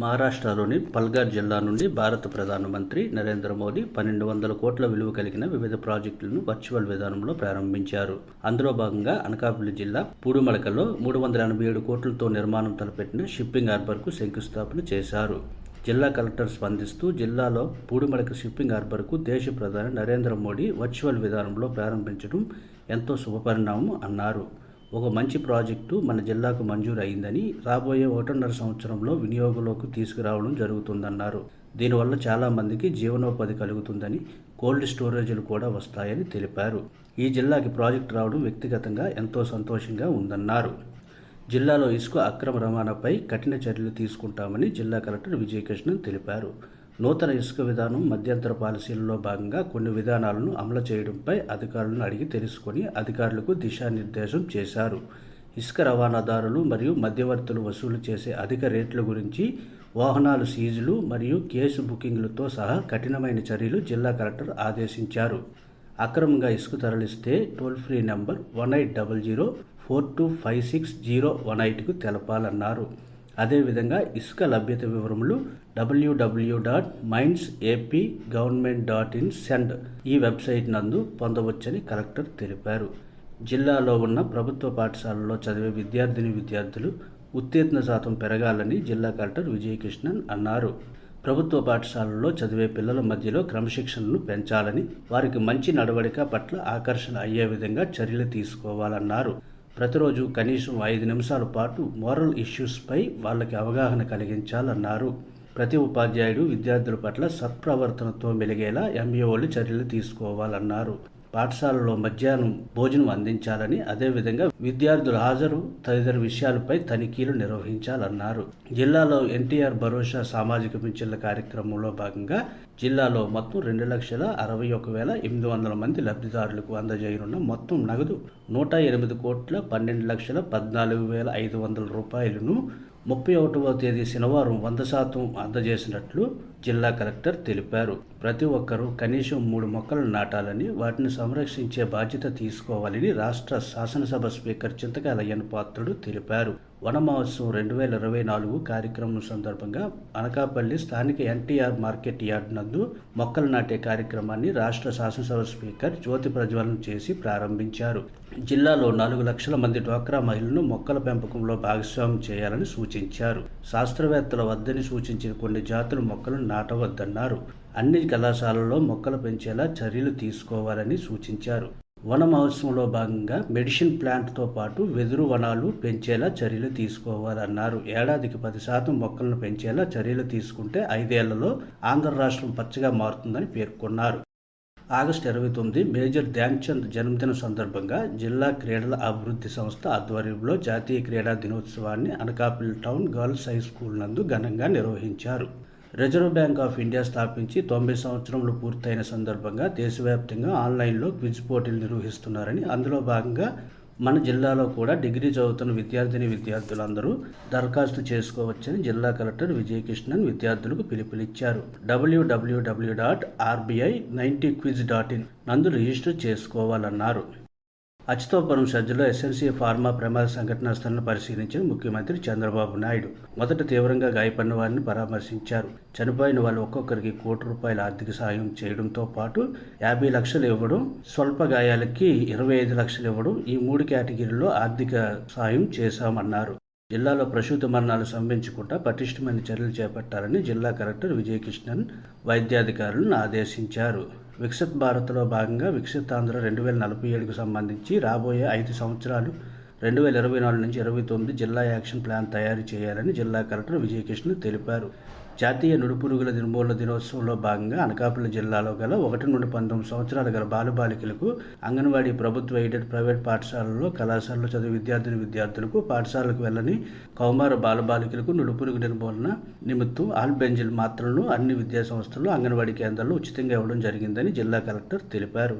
మహారాష్ట్రలోని పల్ఘర్ జిల్లా నుండి భారత ప్రధానమంత్రి నరేంద్ర మోదీ పన్నెండు వందల కోట్ల విలువ కలిగిన వివిధ ప్రాజెక్టులను వర్చువల్ విధానంలో ప్రారంభించారు. అందులో భాగంగా అనకాపల్లి జిల్లా పూడిమడకలో మూడు వందల ఎనభై ఏడు కోట్లతో నిర్మాణం తలపెట్టిన షిప్పింగ్ హార్బర్కు శంకుస్థాపన చేశారు. జిల్లా కలెక్టర్ స్పందిస్తూ జిల్లాలో పూడిమడక షిప్పింగ్ హార్బర్కు దేశ ప్రధాని నరేంద్ర మోడీ వర్చువల్ విధానంలో ప్రారంభించడం ఎంతో శుభపరిణామం అన్నారు. ఒక మంచి ప్రాజెక్టు మన జిల్లాకు మంజూరు అయిందని రాబోయే ఒకటిన్నర సంవత్సరంలో వినియోగంలోకి తీసుకురావడం జరుగుతుందన్నారు. దీనివల్ల చాలామందికి జీవనోపాధి కలుగుతుందని కోల్డ్ స్టోరేజీలు కూడా వస్తాయని తెలిపారు. ఈ జిల్లాకి ప్రాజెక్ట్ రావడం వ్యక్తిగతంగా ఎంతో సంతోషంగా ఉందన్నారు. జిల్లాలో ఇసుక అక్రమ రవాణాపై కఠిన చర్యలు తీసుకుంటామని జిల్లా కలెక్టర్ విజయకృష్ణన్ తెలిపారు. నూతన ఇసుక విధానం మధ్యంతర పాలసీలలో భాగంగా కొన్ని విధానాలను అమలు చేయడంపై అధికారులను అడిగి తెలుసుకొని అధికారులకు దిశానిర్దేశం చేశారు. ఇసుక రవాణాదారులు మరియు మధ్యవర్తులు వసూలు చేసే అధిక రేట్ల గురించి వాహనాలు సీజులు మరియు కేసు బుకింగ్లతో సహా కఠినమైన చర్యలు జిల్లా కలెక్టర్ ఆదేశించారు. అక్రమంగా ఇసుక తరలిస్తే toll free number one eight double zero four two five six zero one ఎయిట్కు తెలపాలన్నారు. అదేవిధంగా ఇసుక లభ్యత వివరములు WW dot mines AP government dot in send ఈ వెబ్సైట్ నందు పొందవచ్చని కలెక్టర్ తెలిపారు. జిల్లాలో ఉన్న ప్రభుత్వ పాఠశాలలో చదివే విద్యార్థిని విద్యార్థులు ఉత్తీర్ణ శాతం పెరగాలని జిల్లా కలెక్టర్ విజయకృష్ణన్ అన్నారు. ప్రభుత్వ పాఠశాలల్లో చదివే పిల్లల మధ్యలో క్రమశిక్షణను పెంచాలని వారికి మంచి నడవడిక పట్ల ఆకర్షణ అయ్యే విధంగా చర్యలు తీసుకోవాలన్నారు. ప్రతిరోజు కనీసం ఐదు నిమిషాల పాటు మోరల్ ఇష్యూస్పై వాళ్ళకి అవగాహన కలిగించాలన్నారు. ప్రతి ఉపాధ్యాయుడు విద్యార్థుల పట్ల సత్ప్రవర్తనతో మెలిగేలా ఎంఈఓలు చర్యలు తీసుకోవాలన్నారు. పాఠశాలలో మధ్యాహ్నం భోజనం అందించాలని అదేవిధంగా విద్యార్థుల హాజరు తదితర విషయాలపై తనిఖీలు నిర్వహించాలన్నారు. జిల్లాలో ఎన్టీఆర్ భరోసా సామాజిక పింఛన్ల కార్యక్రమంలో భాగంగా జిల్లాలో మొత్తం రెండు లక్షల అరవై ఒక వేల ఎనిమిది వందల మంది లబ్ధిదారులకు అందజేయనున్న మొత్తం నగదు నూట ఎనిమిది కోట్ల పన్నెండు లక్షల పద్నాలుగు వేల ఐదు వందల రూపాయలను ముప్పై ఒకటవ తేదీ శనివారం వంద శాతం అందజేసినట్లు జిల్లా కలెక్టర్ తెలిపారు. ప్రతి ఒక్కరూ కనీసం మూడు మొక్కలు నాటాలని వాటిని సంరక్షించే బాధ్యత తీసుకోవాలని రాష్ట్ర శాసనసభ స్పీకర్ చింతకాయల పాత్రుడు తెలిపారు. వన మహోత్సవం రెండు వేల ఇరవై నాలుగు కార్యక్రమం సందర్భంగా అనకాపల్లి స్థానిక ఎన్టీఆర్ మార్కెట్ యార్డ్ నందు మొక్కలు నాటే కార్యక్రమాన్ని రాష్ట్ర శాసనసభ స్పీకర్ జ్యోతి ప్రజ్వలన చేసి ప్రారంభించారు. జిల్లాలో నాలుగు లక్షల మంది డ్వాక్రా మహిళలను మొక్కల పెంపకంలో భాగస్వామ్యం చేయాలని సూచించారు. శాస్త్రవేత్తల వద్దని సూచించిన కొన్ని జాతుల మొక్కలను నాటవద్దన్నారు. అన్ని కళాశాలల్లో మొక్కలు పెంచేలా చర్యలు తీసుకోవాలని సూచించారు. వన మహోత్సవంలో భాగంగా మెడిసిన్ ప్లాంట్తో పాటు వెదురు వనాలు పెంచేలా చర్యలు తీసుకోవాలన్నారు. ఏడాదికి పది శాతం మొక్కలను పెంచేలా చర్యలు తీసుకుంటే ఐదేళ్ళలో ఆంధ్ర రాష్ట్రం పచ్చగా మారుతుందని పేర్కొన్నారు. ఆగస్టు ఇరవై తొమ్మిది మేజర్ ధ్యాన్చంద్ జన్మదిన సందర్భంగా జిల్లా క్రీడల అభివృద్ధి సంస్థ ఆధ్వర్యంలో జాతీయ క్రీడా దినోత్సవాన్ని Anakapalli town girls high school నందు ఘనంగా నిర్వహించారు. రిజర్వ్ బ్యాంక్ ఆఫ్ ఇండియా స్థాపించి తొంభై సంవత్సరంలో పూర్తయిన సందర్భంగా దేశవ్యాప్తంగా ఆన్లైన్లో క్విజ్ పోటీలు నిర్వహిస్తున్నారని అందులో భాగంగా మన జిల్లాలో కూడా డిగ్రీ చదువుతున్న విద్యార్థిని విద్యార్థులందరూ దరఖాస్తు చేసుకోవచ్చని జిల్లా కలెక్టర్ విజయకృష్ణన్ విద్యార్థులకు పిలుపునిచ్చారు. డబ్ల్యూడబ్ల్యూడబ్ల్యూ dot RBI ninety quiz dot in నందు రిజిస్టర్ చేసుకోవాలన్నారు. అచితోపురం సజ్జలో ఎస్ఎన్సీ ఫార్మా ప్రమాద సంఘటనా స్థలను పరిశీలించిన ముఖ్యమంత్రి చంద్రబాబు నాయుడు. మొదట తీవ్రంగా గాయపడిన వారిని పరామర్శించారు. చనిపోయిన వాళ్ళు ఒక్కొక్కరికి కోటి రూపాయల ఆర్థిక సాయం చేయడంతో పాటు యాభై లక్షలు ఇవ్వడం స్వల్ప గాయాలకి ఇరవై ఐదు లక్షలు ఇవ్వడం ఈ మూడు కేటగిరీల్లో ఆర్థిక సాయం చేశామన్నారు. జిల్లాలో ప్రసూతి మరణాలు సంభవించకుండా పటిష్టమైన చర్యలు చేపట్టాలని జిల్లా కలెక్టర్ విజయకృష్ణన్ వైద్యాధికారులను ఆదేశించారు. వికసిత్ భారత్లో భాగంగా వికసిత్ ఆంధ్ర రెండు వేల నలభై ఏడుకు సంబంధించి రాబోయే ఐదు సంవత్సరాలు రెండు వేల ఇరవై నాలుగు నుంచి ఇరవై తొమ్మిది జిల్లా యాక్షన్ ప్లాన్ తయారు చేయాలని జిల్లా కలెక్టర్ విజయకృష్ణ తెలిపారు. జాతీయ నుడిపురుగుల నిర్మూలన దినోత్సవంలో భాగంగా అనకాపల్లి జిల్లాలో గల ఒకటి నుండి పంతొమ్మిది సంవత్సరాలు గల బాలబాలికలకు అంగన్వాడీ ప్రభుత్వ ఎయిడెడ్ ప్రైవేట్ పాఠశాలల్లో కళాశాలలో చదివే విద్యార్థిని విద్యార్థులకు పాఠశాలకు వెళ్ళని కౌమార బాలబాలికలకు నుడిపురుగు నిర్మూలన నిమిత్తం ఆల్ బెంజిల్ మాత్రలను అన్ని విద్యా సంస్థలు అంగన్వాడీ కేంద్రాల్లో ఉచితంగా ఇవ్వడం జరిగిందని జిల్లా కలెక్టర్ తెలిపారు.